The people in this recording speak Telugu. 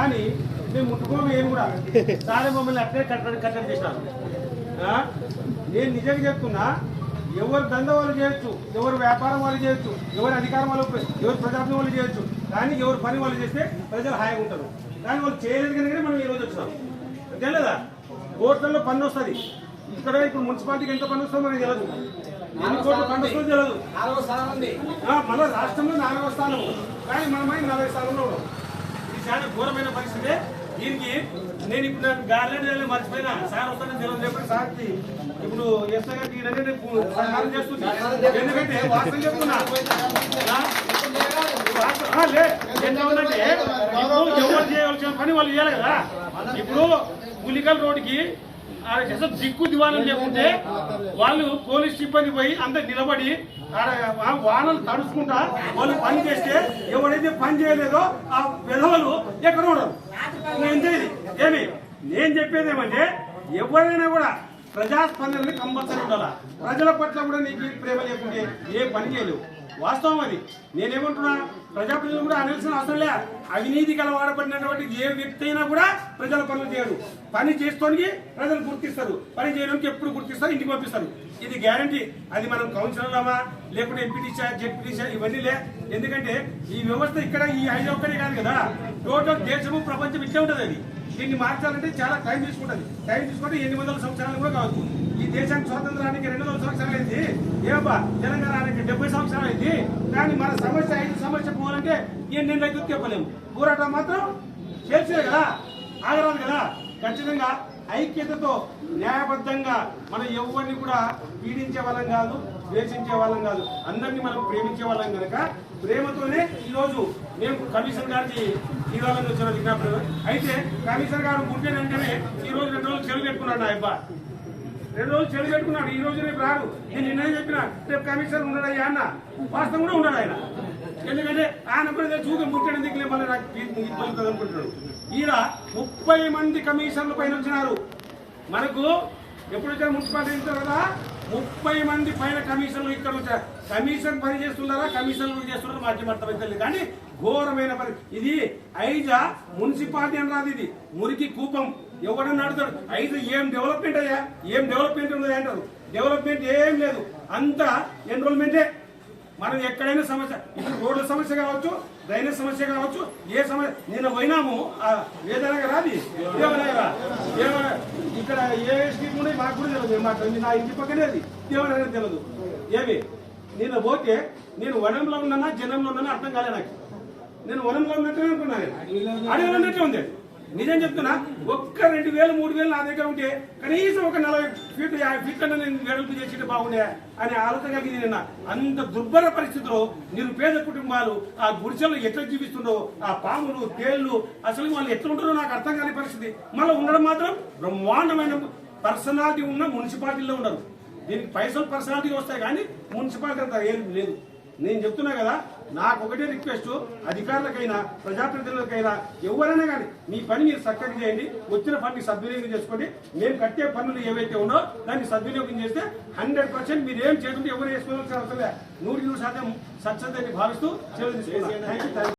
కానీ మేము ముట్టుకోము ఏం కూడా. సారే మమ్మల్ని అట్లే కట్టడి కట్టడి చేసినారు? నేను నిజంగా చెప్తున్నా ఎవరు దంద వాళ్ళు చేయొచ్చు ఎవరు వ్యాపారం వాళ్ళు చేయొచ్చు ఎవరు అధికారం వాళ్ళు ఎవరు ప్రజాప్తి వాళ్ళు చేయొచ్చు కానీ ఎవరు పని వాళ్ళు చేస్తే ప్రజలు హాయిగా ఉంటారు. కానీ వాళ్ళు చేయలేదు కనుక మనం ఈ రోజు వచ్చినాం. అంతే లేదా కోట్లలో పన్ను వస్తుంది. ఇక్కడ ఇప్పుడు మున్సిపాలిటీకి ఎంత పన్ను వస్తుందో మనకి తెలియదు. ఎన్ని కోట్ల పన్ను వస్తుందో తెలియదు. నాలుగో స్థానం ఉంది. ఆ, మన రాష్ట్రంలో నాలుగవ స్థానం. కానీ మనమై నలభై స్థానంలో ఉన్నాం. చాలా ఘోరమైన పరిస్థితి దీనికి నేను ఇప్పుడు నాకు గార్లెండ్ మర్చిపోయినా. సార్ వస్తానని తెలియదు. చెప్పి సార్కి ఇప్పుడు ఎస్ఐ గారికి ఈయననే రేపు సన్మానం ఎందుకంటే వాస్తవం చెప్తున్నా. ఎవరు చేయవలసిన పని వాళ్ళు చేయాలి కదా. ఇప్పుడు పులికల్ రోడ్డుకి ఆ అసలు దిక్కు దివాలని చెప్పుంటే వాళ్ళు పోలీస్ సిబ్బంది పోయి అందరు నిలబడి వానలు తడుచుకుంటా వాళ్ళు పని చేస్తే ఎవరైతే పని చేయలేదో ఆ విధవలు ఎక్కడ ఉండరు. నేను ఏమి? నేను చెప్పేది ఏమంటే ఎవరైనా కూడా ప్రజాస్పందనని కంపల్సరీ ఉండాలా? ప్రజల పట్ల కూడా నీకు ప్రేమ లేకుంటే ఏ పని చేయలేవు. వాస్తవం అది. నేనేమంటున్నా? ప్రజాప్రతినిధులు కూడా అనాల్సిన అవసరం లే. అవినీతి కల వాడబడినటువంటి ఏ వ్యక్తి అయినా కూడా ప్రజల పనులు చేయరు పని చేసుకోనికి ప్రజలు గుర్తిస్తారు. పని చేయడానికి ఎప్పుడు గుర్తిస్తారు? ఇంటికి పంపిస్తారు. ఇది గ్యారంటీ. అది మనం కౌన్సిలర్లమా లేకుంటే ఎంపీటీసా జెడ్పీటీసా ఇవన్నీ లే. ఎందుకంటే ఈ వ్యవస్థ ఇక్కడ ఈ ఐదు ఒక్కడే కాదు కదా. టోటల్ దేశము ప్రపంచం ఇట్లే ఉంటుంది అది. దీన్ని మార్చాలంటే చాలా టైం తీసుకుంటుంది. టైం తీసుకుంటే ఎన్ని వందల సంవత్సరాలు కూడా కావచ్చు. ఈ దేశానికి స్వాతంత్రానికి రెండు వందల సంవత్సరాలు అయింది. ఏమబ్బా తెలంగాణకి డెబ్బై సంవత్సరాలు అయింది. కానీ మన సమస్య ఐదు సమస్య పోవాలంటే నేను అయితే చెప్పలేము పోరాటం మాత్రం చేసే కదా ఆగరాదు కదా. ఖచ్చితంగా ఐక్యతతో న్యాయబద్ధంగా మనం ఎవరిని కూడా పీడించే వాళ్ళం కాదు ద్వేషించే వాళ్ళం కాదు. అందరినీ మనం ప్రేమించే వాళ్ళం కనుక ప్రేమతోనే ఈరోజు మేము కమిషన్ గారికి ఇవ్వాలని వచ్చిన విజ్ఞాపన. అయితే కమిషనర్ గారు ఉంటే వెంటనే ఈ రోజు రెండు రోజులు చెరువు పెట్టుకున్నాడు నా అబ్బాయి రెండు రోజులు చెడు పెట్టుకున్నాడు. ఈ రోజు రేపు రాడు. నేను నిన్నే చెప్పిన. రేపు కమిషనర్ ఉన్నాడయ్యా అన్న? వాస్తవం కూడా ఉన్నాడు ఆయన. ఎందుకంటే ఆయన కూడా చూసి ముట్టడం దిగులే మళ్ళీ నాకు ఇబ్బంది అనుకుంటున్నాడు ఈయన ముప్పై మంది కమిషన్లు పైన వచ్చినారు. మనకు ఎప్పుడు వచ్చారు మున్సిపాలిటీ ఇస్తారు కదా ముప్పై మంది పైన కమిషన్లు ఇక్కడ వచ్చారు కమిషన్ పని చేస్తున్నారా కమిషన్లు చేస్తున్నారా మాకు అర్థమైతే కానీ ఘోరమైన పని. ఇది ఐజా మున్సిపాలిటీ అని రాదు ఇది. మురికి కూపం. ఎవడన్నా అడుగుతాడు ఐదు ఏం డెవలప్మెంట్ అయ్యా? ఏం డెవలప్మెంట్ ఉన్నది? అంటారు. డెవలప్మెంట్ ఏం లేదు. అంతా ఎన్రోల్మెంటే. మనం ఎక్కడైనా సమస్య ఇప్పుడు రోడ్ల సమస్య కావచ్చు డ్రైనేజ్ సమస్య కావచ్చు ఏ సమస్య నిన్న పోయినాము ఆ రాది అది? ఇక్కడ ఏ స్కీమ్ ఉన్నాయి మాకు కూడా తెలియదు మాకు నా ఇంటి పక్కనేది అది. దేవనగర్ తెలియదు ఏమి? నేను పోతే నేను వనంలో ఉన్నానా జనంలో ఉన్నానా అర్థం కాలే నాకు. నేను వనంలో ఉన్నట్టే అనుకున్నాను అడవిలో ఉన్నట్టే ఉంది నిజం చెప్తున్నా ఒక్క రెండు వేలు మూడు వేలు నా దగ్గర ఉంటే కనీసం ఒక నలభై ఫీట్ యాభై ఫీట్ల నేను వెడల్పు చేసి బాగుండే అనే ఆలోచన కలిగింది నిన్న. అంత దుర్భర పరిస్థితిలో నిరుపేద కుటుంబాలు ఆ గుడిసెల్లో ఎట్లా జీవిస్తుండో ఆ పాములు తేళ్ళు అసలు వాళ్ళు ఎట్లా ఉంటారో నాకు అర్థం కాని పరిస్థితి. మళ్ళీ ఉండడం మాత్రం బ్రహ్మాండమైన పర్సనాలిటీ ఉన్న మున్సిపాలిటీలో ఉండరు. దీనికి పైసలు పర్సనాలిటీ వస్తాయి కానీ మున్సిపాలిటీ అంత ఏం లేదు. నేను చెప్తున్నా కదా నాకు ఒకటే రిక్వెస్ట్ అధికారులకైనా ప్రజాప్రతినిధులకైనా ఎవరైనా కానీ మీ పని మీరు చక్కగా చేయండి వచ్చిన పనిని సద్వినియోగం చేసుకోండి. మేము కట్టే పనులు ఏవైతే ఉన్నో దాన్ని సద్వినియోగం చేస్తే హండ్రెడ్ పర్సెంట్ మీరు ఏం చేస్తుంటే ఎవరు వేసుకోవాల్సిన అవసరం లేదు. నూరు నూరు శాతం సత్సందని భావిస్తూ సెలవు